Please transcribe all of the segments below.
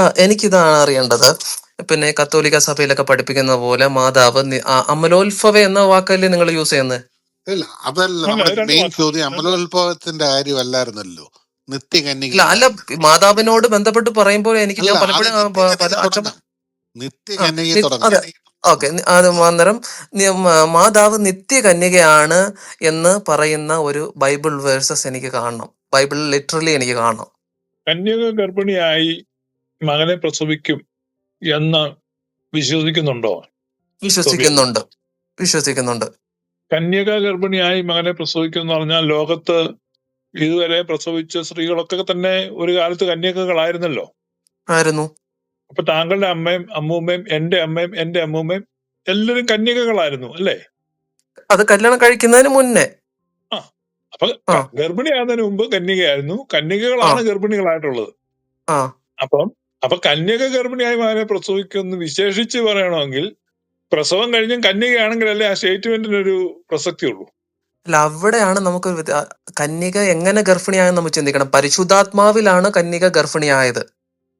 ആ എനിക്കിതാണ് അറിയേണ്ടത്. പിന്നെ കത്തോലിക്ക സഭയിലൊക്കെ പഠിപ്പിക്കുന്ന പോലെ മാതാവ് നി- ആ, അമലോത്ഭവ എന്ന വാക്കല്ലേ നിങ്ങൾ യൂസ് ചെയ്യുന്നത് ഇല്ല അതല്ല അല്ല നമ്മുടെ അത് രണ്ട് മെയിൻ വാക്ക്. ചോദ്യം രണ്ട് അമലോത്ഭവത്തിന്റെ കാര്യമല്ലായിരുന്നല്ലോ. ഇല്ല അല്ല മാതാവിനോട് ബന്ധപ്പെട്ട് പറയുമ്പോൾ എനിക്ക് അല്ല ഞാൻ അത് പലപ്പോഴും ആ, പ- നിത്യകന്യക പല അച്ഛൻ തുടങ്ങാം. ആ നിത്യകന്യക നി- തുടങ്ങാം. അതെ. ഓക്കെ അത് അന്നേരം നി- മ- മാതാവ് നിത്യകന്യകയാണ് എന്ന് പറയുന്ന ഒരു ബൈബിൾ വേഴ്സസ് എനിക്ക് കാണണം. ബൈബിൾ ലിറ്ററലി എനിക്ക് കാണണം. കന്യക ഗർഭിണിയായി മകനെ പ്രസവിക്കും എന്ന് വിശ്വസിക്കുന്നുണ്ടോ? വിശ്വസിക്കുന്നുണ്ട്. വിശ്വസിക്കുന്നുണ്ട്. കന്യക ഗർഭിണിയായി മകനെ പ്രസവിക്കും എന്ന് പറഞ്ഞാൽ ലോകത്ത് ഇതുവരെ പ്രസവിച്ച സ്ത്രീകളൊക്കെ തന്നെ ഒരു കാലത്ത് കന്യകകളായിരുന്നല്ലോ. ആയിരുന്നു. അപ്പൊ താങ്കളുടെ അമ്മയും അമ്മൂമ്മയും എന്റെ അമ്മയും എന്റെ അമ്മൂമ്മയും എല്ലാവരും കന്യകകളായിരുന്നു അല്ലേ? അത് കല്യാണം കഴിക്കുന്നതിന് മുന്നേ. ആ അപ്പൊ ഗർഭിണിയാകുന്നതിന് മുമ്പ് കന്യകയായിരുന്നു. കന്യകകളാണ് ഗർഭിണികളായിട്ടുള്ളത്. അപ്പം അപ്പൊ കന്യക ഗർഭിണിയായി മകനെ പ്രസവിക്കുമെന്ന് വിശേഷിച്ച് പറയണമെങ്കിൽ പ്രസവം കഴിഞ്ഞും കന്യകയാണെങ്കിലല്ലേ ആ സ്റ്റേറ്റ്മെന്റിനൊരു പ്രസക്തി ഉള്ളൂ? അല്ല അവിടെയാണ് നമുക്ക് കന്യക എങ്ങനെ ഗർഭിണിയായെന്ന് നമ്മൾ ചിന്തിക്കണം. പരിശുദ്ധാത്മാവിലാണ് കന്യക ഗർഭിണിയായത്.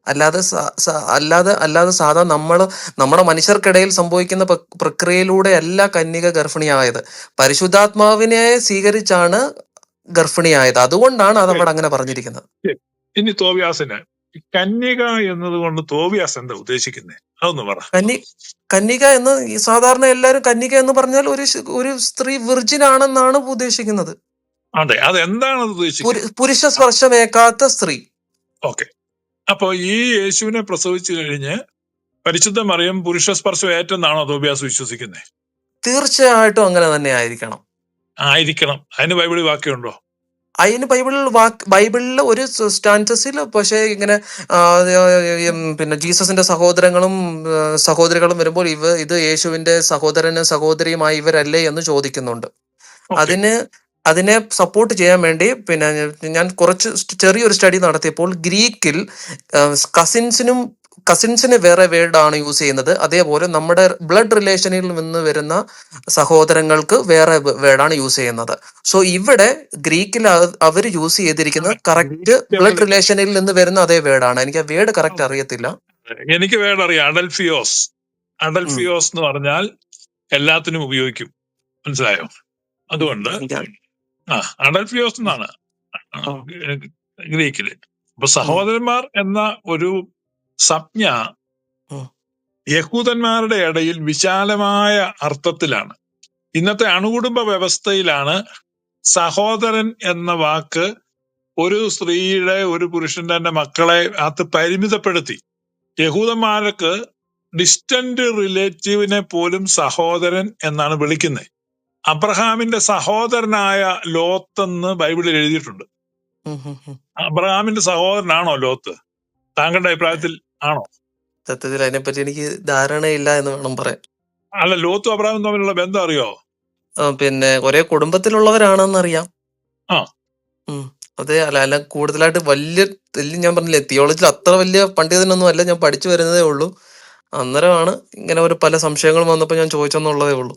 അല്ലാതെ സ- സ- അല്ലാതെ അല്ലാതെ സാധാ നമ്മൾ നമ്മുടെ മനുഷ്യർക്കിടയിൽ സംഭവിക്കുന്ന പ്ര- പ്രക്രിയയിലൂടെ അല്ല കന്യക ഗർഭിണിയായത്. പരിശുദ്ധാത്മാവിനെ സ്വീകരിച്ചാണ് ഗർഭിണിയായത്. അതുകൊണ്ടാണ് അത് ശരി, അവിടെ അങ്ങനെ പറഞ്ഞിരിക്കുന്നത്. ശരി. ഇനി തോവിയാസിന് ഈ കന്യക എന്നതുകൊണ്ട് തോവിയാസ് എന്താ ഉദ്ദേശിക്കുന്നത് അതൊന്ന് പറ. കന്നി കന്യക എന്ന് ഈ സാധാരണ എല്ലാരും കന്യക എന്ന് പറഞ്ഞാൽ ഒരു ശ- ഒരു സ്ത്രീ വിർജിൻ ആണെന്നാണ് ഉദ്ദേശിക്കുന്നത്. അതെ അതെന്താണ് അത് പുരു- ഉദ്ദേശിക്കുന്നത് പുരുഷ സ്പർശമേക്കാത്ത സ്ത്രീ. ഓക്കെ. അപ്പൊ ഈ യേശുവിനെ പ്രസവിച്ചു കഴിഞ്ഞ് പരിശുദ്ധ മറിയം പുരുഷ സ്പർശം ഏറ്റെന്നാണോ തോബിയാസ് വിശ്വസിക്കുന്നത് തീർച്ചയായിട്ടും അങ്ങനെ തന്നെ ആയിരിക്കണം. ആയിരിക്കണം. അതിന് ബൈബിളിൽ വാക്യമുണ്ടോ? അതിന് ബൈബിളിൽ വാക്ക് ബൈബിളിൽ ഒരു സ്റ്റാൻസസിൽ പക്ഷേ ഇങ്ങനെ പിന്നെ ജീസസിന്റെ സഹോദരങ്ങളും സഹോദരികളും വരുമ്പോൾ ഇവ ഇത് യേശുവിന്റെ സഹോദരനും സഹോദരിയുമായി ഇവരല്ലേ എന്ന് ചോദിക്കുന്നുണ്ട്. അതിന് അതിനെ സപ്പോർട്ട് ചെയ്യാൻ വേണ്ടി പിന്നെ ഞാൻ കുറച്ച് ചെറിയൊരു സ്റ്റഡി നടത്തിയപ്പോൾ ഗ്രീക്കിൽ കസിൻസിനും കസിൻസിന് വേറെ വേർഡാണ് യൂസ് ചെയ്യുന്നത്. അതേപോലെ നമ്മുടെ ബ്ലഡ് റിലേഷനിൽ നിന്ന് വരുന്ന സഹോദരങ്ങൾക്ക് വേറെ വേർഡാണ് യൂസ് ചെയ്യുന്നത്. സോ ഇവിടെ ഗ്രീക്കിൽ അവർ യൂസ് ചെയ്തിരിക്കുന്ന കറക്റ്റ് ബ്ലഡ് റിലേഷനിൽ നിന്ന് വരുന്ന അതേ വേർഡാണ് എനിക്ക് ആ വേർഡ് കറക്റ്റ് അറിയത്തില്ല. എനിക്ക് വേർഡ് അറിയാം. അഡൽഫിയോസ്. അഡൽഫിയോസ് എന്ന് പറഞ്ഞാൽ എല്ലാത്തിനും ഉപയോഗിക്കും. മനസ്സിലായോ? അതുകൊണ്ട് ആ അഡൽഫിയോസ് എന്നാണ്. ഗ്രീക്കിൽ. അപ്പൊ സഹോദരന്മാർ എന്ന ഒരു സംജ്ഞ യഹൂദന്മാരുടെ ഇടയിൽ വിശാലമായ അർത്ഥത്തിലാണ്. ഇന്നത്തെ അണുകുടുംബ വ്യവസ്ഥയിലാണ് സഹോദരൻ എന്ന വാക്ക് ഒരു സ്ത്രീയുടെ ഒരു പുരുഷന്റെ തന്നെ മക്കളെ അത് പരിമിതപ്പെടുത്തി. യഹൂദന്മാർക്ക് ഡിസ്റ്റന്റ് റിലേറ്റീവിനെ പോലും സഹോദരൻ എന്നാണ് വിളിക്കുന്നത്. അബ്രഹാമിന്റെ സഹോദരനായ ലോത്ത് എന്ന് ബൈബിളിൽ എഴുതിയിട്ടുണ്ട്. അബ്രഹാമിന്റെ സഹോദരനാണോ ലോത്ത്? താങ്കളുടെ അഭിപ്രായത്തിൽ ആണോ? സത്യത്തിൽ അതിനെപ്പറ്റി എനിക്ക് ധാരണയില്ല എന്ന് വേണം പറയാൻ. അല്ല ലോത്തും അബ്രഹാമും തമ്മിലുള്ള ബന്ധം അറിയോ? ആ, പിന്നെ ഒരേ കുടുംബത്തിലുള്ളവരാണെന്നറിയാം. ആ. ഉം. അതെ അല്ല അല്ല കൂടുതലായിട്ട് വലിയ വലിയ ഞാൻ പറഞ്ഞില്ലേ തിയോളജിൽ അത്ര വലിയ പണ്ഡിതനൊന്നും അല്ല ഞാൻ പഠിച്ചു വരുന്നതേ ഉള്ളൂ. അന്നേരമാണ് ഇങ്ങനെ ഒരു പല സംശയങ്ങളും വന്നപ്പോൾ ഞാൻ ചോദിച്ചെന്നുള്ളതേ ഉള്ളൂ.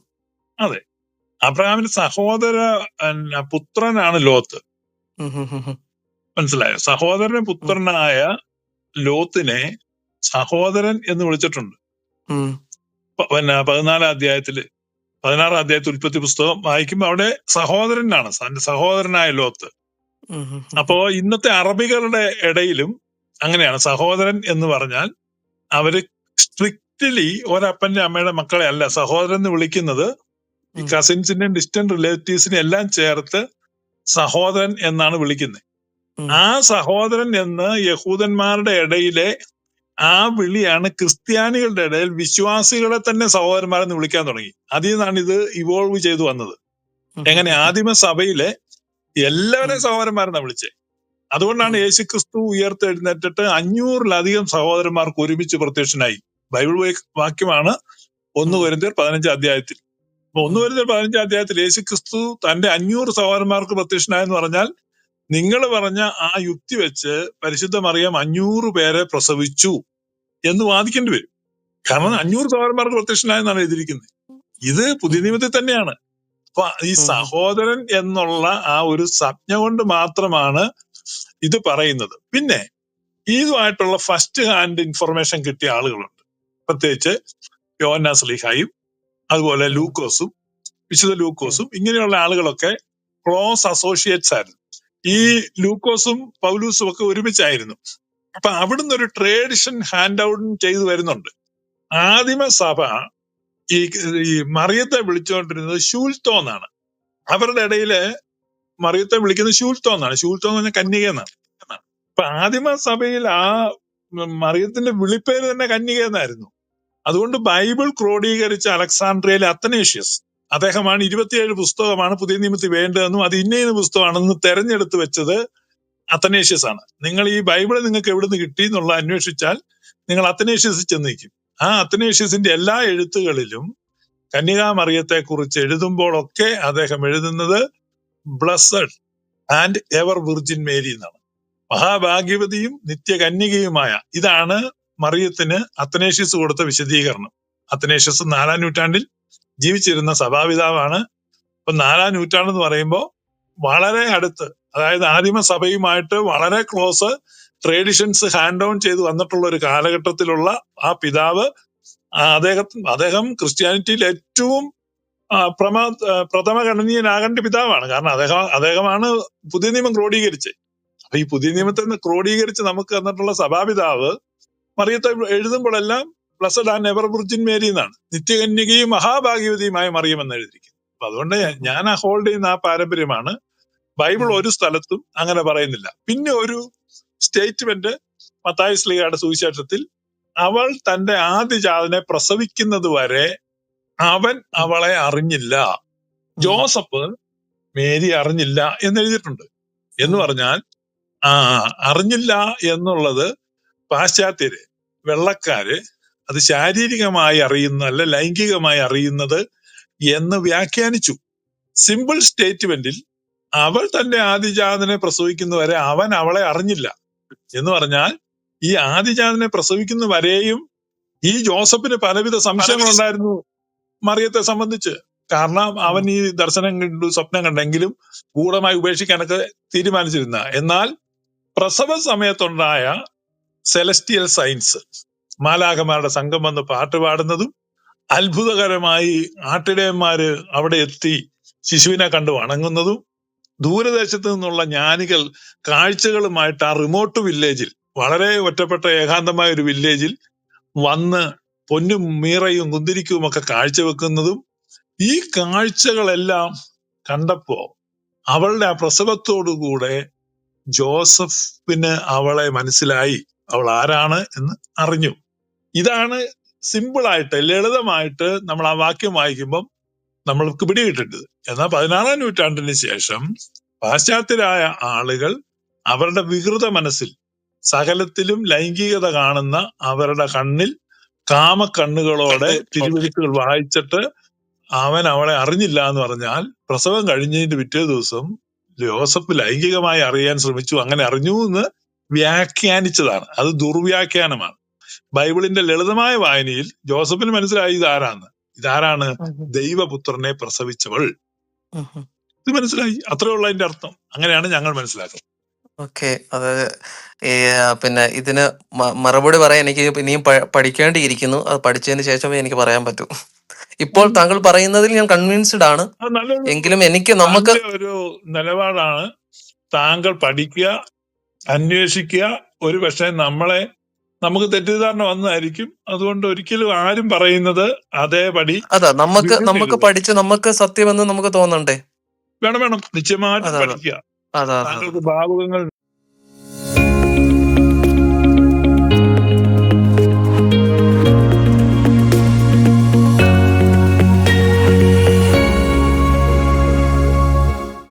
അതെ. അബ്രഹാമിന്റെ സഹോദര പുത്രനാണ് ലോത്ത്. ഉം ഉം ഉം ഉം. മനസ്സിലായോ? സഹോദരന്റെ പുത്രനായ ലോത്തിനെ സഹോദരൻ എന്ന് വിളിച്ചിട്ടുണ്ട്. പിന്നെ പതിനാലാം അധ്യായത്തിൽ പതിനാറാം അധ്യായത്തിൽ ഉൽപ്പത്തി പുസ്തകം വായിക്കുമ്പോൾ അവിടെ സഹോദരനാണ് തന്റെ സഹോദരനായ ലോത്ത്. അപ്പോ ഇന്നത്തെ അറബികളുടെ ഇടയിലും അങ്ങനെയാണ്. സഹോദരൻ എന്ന് പറഞ്ഞാൽ അവർ സ്ട്രിക്റ്റ്ലി ഒരപ്പന്റെ അമ്മയുടെ മക്കളെ അല്ല. സഹോദരൻ എന്ന് വിളിക്കുന്നത് ഈ. കസിൻസിന്റെയും ഡിസ്റ്റന്റ് റിലേറ്റീവ്സിനെ എല്ലാം ചേർത്ത് സഹോദരൻ എന്നാണ് വിളിക്കുന്നത്. ആ സഹോദരൻ എന്ന് യഹൂദന്മാരുടെ ഇടയിലെ ആ വിളിയാണ് ക്രിസ്ത്യാനികളുടെ ഇടയിൽ വിശ്വാസികളെ തന്നെ സഹോദരന്മാരെന്ന് വിളിക്കാൻ തുടങ്ങി അതിൽ നിന്നാണ് ഇത് ഇവോൾവ് ചെയ്തു വന്നത് എങ്ങനെ. ആദിമ സഭയിലെ എല്ലാവരെയും സഹോദരന്മാരെന്നാണ് വിളിച്ചത് വിളിച്ചേ അതുകൊണ്ടാണ്. യേശു ക്രിസ്തു ഉയർത്തെഴുന്നേറ്റിട്ട് അഞ്ഞൂറിലധികം സഹോദരന്മാർക്ക് ഒരുമിച്ച് പ്രത്യക്ഷനായി ബൈബിൾ വാക്യമാണ് ഒന്ന് ഉം. വരുന്നേർ പതിനഞ്ചാം അധ്യായത്തിൽ ഒന്ന് ഉം. വരുന്നേർ പതിനഞ്ചാം അധ്യായത്തിൽ യേശു ക്രിസ്തു തന്റെ അഞ്ഞൂറ് സഹോദരന്മാർക്ക് പ്രത്യക്ഷനായെന്ന് പറഞ്ഞാൽ നിങ്ങൾ പറഞ്ഞ ആ യുക്തി വെച്ച് പരിശുദ്ധ മറിയം അഞ്ഞൂറ് പേരെ പ്രസവിച്ചു എന്ന് വാദിക്കേണ്ടി വരും. കാരണം. അഞ്ഞൂറ് സഹോദരന്മാർക്ക് പ്രത്യക്ഷനായെന്നാണ് എഴുതിയിരിക്കുന്നത്. ഇത് പുതിയ നിയമത്തിൽ തന്നെയാണ്. അപ്പൊ ഈ സഹോദരൻ എന്നുള്ള ആ ഒരു സംജ്ഞ കൊണ്ട് മാത്രമാണ് ഇത് പറയുന്നത്. പിന്നെ ഇതുമായിട്ടുള്ള ഫസ്റ്റ് ഹാൻഡ് ഇൻഫർമേഷൻ കിട്ടിയ ആളുകളുണ്ട്. പ്രത്യേകിച്ച് യോന്ന സ്ലീഹായും അതുപോലെ ലൂക്കോസും വിശുദ്ധ ലൂക്കോസും ഇങ്ങനെയുള്ള ആളുകളൊക്കെ ക്ലോസ് അസോസിയേറ്റ്സ് ആയിരുന്നു. ഈ ലൂക്കോസും പൗലൂസും ഒക്കെ ഒരുമിച്ചായിരുന്നു. അപ്പൊ അവിടുന്ന് ഒരു ട്രേഡിഷൻ ഹാൻഡ് ഔട്ട് ചെയ്തു വരുന്നുണ്ട്. ആദിമ സഭ ഈ ഈ മറിയത്തെ വിളിച്ചുകൊണ്ടിരുന്നത് ശൂൽത്തോ എന്നാണ്. അവരുടെ ഇടയിൽ മറിയത്തെ വിളിക്കുന്നത് ശൂൽത്തോ എന്നാണ്. ശൂൽത്തോ എന്ന് പറഞ്ഞാൽ കന്യക എന്നാണ്. അപ്പൊ ആദിമ സഭയിൽ ആ മറിയത്തിന്റെ വിളിപ്പേര് തന്നെ കന്യക എന്നായിരുന്നു. അതുകൊണ്ട് ബൈബിൾ ക്രോഡീകരിച്ച അലക്സാണ്ട്രിയയിലെ അത്തനേഷ്യസ് അദ്ദേഹമാണ് ഇരുപത്തിയേഴ് പുസ്തകമാണ് പുതിയ നിയമത്തിൽ വേണ്ടതെന്നും അത് ഇന്ന ഇന്ന പുസ്തകമാണെന്ന് തെരഞ്ഞെടുത്ത് വെച്ചത് അത്തനേഷ്യസ് ആണ് നിങ്ങൾ ഈ ബൈബിൾ നിങ്ങൾക്ക് എവിടുന്ന് കിട്ടി എന്നുള്ള അന്വേഷിച്ചാൽ നിങ്ങൾ അത്തനേഷ്യസ് ചെന്നിരിക്കും. ആ അത്തനേഷ്യസിന്റെ എല്ലാ എഴുത്തുകളിലും കന്യകാമറിയത്തെ കുറിച്ച് എഴുതുമ്പോഴൊക്കെ അദ്ദേഹം എഴുതുന്നത് blessed and ever virgin Mary എന്നാണ്. മഹാഭാഗ്യവതിയും നിത്യകന്യകയുമായ ഇതാണ് മറിയത്തിന് അത്തനേഷ്യസ് കൊടുത്ത വിശദീകരണം. അത്തനേഷ്യസ് നാലാം നൂറ്റാണ്ടിൽ ജീവിച്ചിരുന്ന സഭാപിതാവാണ്. ഇപ്പൊ നാലാം നൂറ്റാണ്ട് എന്ന് പറയുമ്പോൾ വളരെ അടുത്ത് അതായത് ആദിമ സഭയുമായിട്ട് വളരെ ക്ലോസ് ട്രേഡിഷൻസ് ഹാൻഡ് ഓൺ ചെയ്ത് വന്നിട്ടുള്ള ഒരു കാലഘട്ടത്തിലുള്ള ആ പിതാവ് അദ്ദേഹം അദ്ദേഹം ക്രിസ്ത്യാനിറ്റിയിൽ ഏറ്റവും പ്രമ ആ, പ്രഥമ ഗണനീയനാകേണ്ട പിതാവാണ്. കാരണം അദ്ദേഹം അദ്ദേഹമാണ് പുതിയ നിയമം ക്രോഡീകരിച്ചത്. അപ്പൊ ഈ പുതിയ നിയമത്തെ ക്രോഡീകരിച്ച് നമുക്ക് തന്നിട്ടുള്ള സഭാപിതാവ് മറിയത്തെ എഴുതുമ്പോഴെല്ലാം blessed and ever virgin Mary എന്നാണ്. നിത്യകന്യകയും മഹാഭാഗ്യവതിയുമായ മറിയം എന്ന് എഴുതിയിരിക്കുന്നത് അപ്പൊ അതുകൊണ്ട് ഞാൻ ഹോൾഡ് ചെയ്യുന്ന ആ പാരമ്പര്യമാണ്. ബൈബിൾ ഒരു സ്ഥലത്തും അങ്ങനെ പറയുന്നില്ല. പിന്നെ ഒരു സ്റ്റേറ്റ്മെന്റ് മത്തായി സ്ലീഗയുടെ സുവിശേഷത്തിൽ അവൾ തന്റെ ആദ്യജാതനെ പ്രസവിക്കുന്നത് വരെ അവൻ അവളെ അറിഞ്ഞില്ല. ജോസഫ് മേരി അറിഞ്ഞില്ല എന്ന് എഴുതിയിട്ടുണ്ട് എന്ന് പറഞ്ഞാൽ ആ അറിഞ്ഞില്ല എന്നുള്ളത് പാശ്ചാത്യര് വെള്ളക്കാര് അത് ശാരീരികമായി അറിയുന്ന അല്ല ലൈംഗികമായി അറിയുന്നത് എന്ന് വ്യാഖ്യാനിച്ചു. സിമ്പിൾ സ്റ്റേറ്റ്മെന്റിൽ അവൾ തന്റെ ആദിജാതനെ പ്രസവിക്കുന്നവരെ അവൻ അവളെ അറിഞ്ഞില്ല എന്ന് പറഞ്ഞാൽ ഈ ആദിജാതനെ പ്രസവിക്കുന്ന വരെയും ഈ ജോസഫിന് പലവിധ സംശയങ്ങളുണ്ടായിരുന്നു മറിയത്തെ സംബന്ധിച്ച്. കാരണം അവൻ ഈ ദർശനം കണ്ടു സ്വപ്നം കണ്ടെങ്കിലും ഗൂഢമായി ഉപേക്ഷിക്കാനൊക്കെ തീരുമാനിച്ചിരുന്ന. എന്നാൽ പ്രസവ സമയത്തുണ്ടായ സെലസ്റ്റിയൽ സയൻസ് മാലാഖമാരുടെ സംഘം വന്ന് പാട്ട് പാടുന്നതും അത്ഭുതകരമായി ആട്ടിടയന്മാര് അവിടെ എത്തി ശിശുവിനെ കണ്ടു വണങ്ങുന്നതും ദൂരദേശത്ത് നിന്നുള്ള ജ്ഞാനികൾ കാഴ്ചകളുമായിട്ട് ആ റിമോട്ട് വില്ലേജിൽ വളരെ ഒറ്റപ്പെട്ട ഏകാന്തമായ ഒരു വില്ലേജിൽ വന്ന് പൊന്നും മീറയും കുന്തിരിക്കും ഒക്കെ കാഴ്ചവെക്കുന്നതും ഈ കാഴ്ചകളെല്ലാം കണ്ടപ്പോ അവളുടെ ആ പ്രസവത്തോടുകൂടെ ജോസഫിന് അവളെ മനസ്സിലായി. അവൾ ആരാണ് എന്ന് അറിഞ്ഞു. ഇതാണ് സിമ്പിളായിട്ട് ലളിതമായിട്ട് നമ്മൾ ആ വാക്യം വായിക്കുമ്പം നമ്മൾക്ക് പിടികിട്ടേണ്ടത് എന്നാൽ പതിനാറാം നൂറ്റാണ്ടിന് ശേഷം പാശ്ചാത്യരായ ആളുകൾ അവരുടെ വികൃത മനസ്സിൽ സകലത്തിലും ലൈംഗികത കാണുന്ന അവരുടെ കണ്ണിൽ കാമക്കണ്ണുകളോടെ തിരുവെഴുത്തുകൾ വായിച്ചിട്ട് അവൻ അവളെ അറിഞ്ഞില്ല എന്ന് പറഞ്ഞാൽ പ്രസവം കഴിഞ്ഞതിന്റെ പിറ്റേ ദിവസം ജോസഫ് ലൈംഗികമായി അറിയാൻ ശ്രമിച്ചു അങ്ങനെ അറിഞ്ഞു എന്ന് വ്യാഖ്യാനിച്ചതാണ്. അത് ദുർവ്യാഖ്യാനമാണ്. ബൈബിളിന്റെ ലളിതമായ വായനയിൽ ജോസഫിന് മനസ്സിലായി ഇതാരാന്ന് ഇതാരാണ് ദൈവപുത്രനെ പ്രസവിച്ചവൾ? ഇത് മനസ്സിലായി. അത്രേ ഉള്ള അതിന്റെ അർത്ഥം. അങ്ങനെയാണ് ഞങ്ങൾ മനസ്സിലാക്കുന്നത്. ഓക്കെ. അത് പിന്നെ ഇതിന് മറുപടി പറയാൻ എനിക്ക് ഇനിയും പഠിക്കേണ്ടിയിരിക്കുന്നു. അത് പഠിച്ചതിന് ശേഷമേ എനിക്ക് പറയാൻ പറ്റൂ. ഇപ്പോൾ താങ്കൾ പറയുന്നതിൽ ഞാൻ കൺവിൻസ്ഡ് ആണ്. എങ്കിലും എനിക്ക് നമുക്ക് ഒരു നിലപാടാണ് താങ്കൾ പഠിക്കുക അന്വേഷിക്കുക. ഒരു പക്ഷെ നമ്മളെ നമുക്ക് തെറ്റിദ്ധാരണ വന്നതായിരിക്കും. അതുകൊണ്ട് ഒരിക്കലും ആരും പറയുന്നത് അതേപടി അതാ നമുക്ക്. നമുക്ക് പഠിച്ച് നമുക്ക് സത്യമെന്ന് നമുക്ക് തോന്നണ്ടേ? വേണം വേണം. നിശ്ചയമായിട്ട്. പഠിക്കുക. താങ്കൾക്ക് ഭാവുകങ്ങൾ